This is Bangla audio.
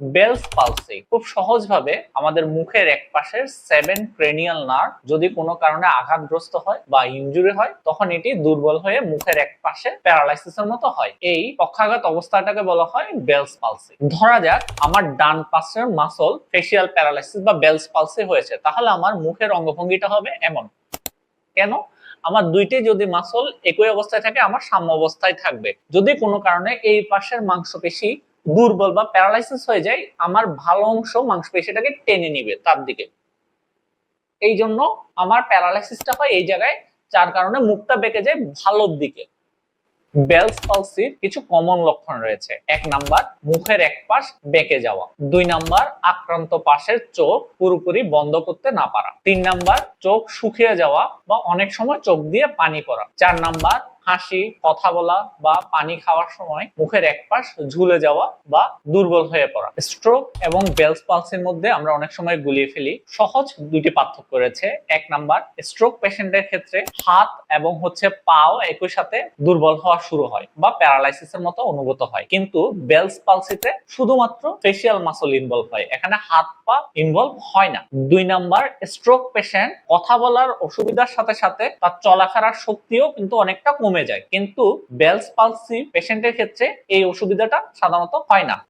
Bells palsy. খুব সহজভাবে আমাদের মুখের এক পাশের সেভেন ক্রেনিয়াল নার্ভ যদি কোনো কারণে আঘাতগ্রস্ত হয় বা ইনজুরি হয়, তখন এটি দুর্বল হয়ে মুখের এক পাশে প্যারালাইসিসের মতো হয়। এই পক্ষাঘাত অবস্থাটাকে বলা হয় বেলস পালসি। ধরা যাক, আমার ডান পাশের মাসল ফেসিয়াল প্যারালাইসিস বা বেলস পালসি হয়েছে, তাহলে আমার মুখের অঙ্গভঙ্গিটা হবে এমন। কেন? আমার দুইটি যদি মাসল একই অবস্থায় থাকে, আমার সাম্য অবস্থায় থাকবে। যদি কোনো কারণে এই পাশের মাংসপেশি দুর্বল বা প্যারালাইসিস হয়ে যায়, আমার ভালো অংশ মাংসপেশিটাকে টেনে নিবে তার দিকে। এই জন্য আমার প্যারালাইসিসটা হয় এই জায়গায়, যার কারণে মুখটা বেঁকে যায় ভালোর দিকে। বেলস পালসির কিছু কমন লক্ষণ রয়েছে। এক নাম্বার, মুখের এক পাশ বেঁকে যাওয়া। দুই নাম্বার, আক্রান্ত পাশের চোখ পুরোপুরি বন্ধ করতে না পারা। তিন নাম্বার, চোখ শুকিয়ে যাওয়া বা অনেক সময় চোখ দিয়ে পানি পড়া। চার নাম্বার হাসি, কথা বলা বা পানি খাওয়ার সময় মুখের এক পাশ ঝুলে যাওয়া বা দুর্বল হয়ে পড়া। স্ট্রোক এবং বেলস পালসির মধ্যে আমরা অনেক সময় গুলিয়ে ফেলি। সহজ দুটি পার্থক্য রয়েছে। এক নাম্বার স্ট্রোক পেশেন্টের ক্ষেত্রে হাত এবং হচ্ছে পাও একই সাথে দুর্বল হওয়া শুরু হয় বা প্যারালাইসিসের মতো অনুভূত হয়। কিন্তু বেলস পালসিতে শুধুমাত্র ফেসিয়াল মাসল ইনভলভ হয়। এখানে হাত পা ইনভলভ হয় না। দুই নাম্বার স্ট্রোক পেশেন্ট কথা বলার অসুবিধার সাথে সাথে তার চলাফেরার শক্তিও কিন্তু অনেকটা কমে যায়। কিন্তু বেলস পালসি পেশেন্টের ক্ষেত্রে এই অসুবিধাটা সাধারণত হয় না।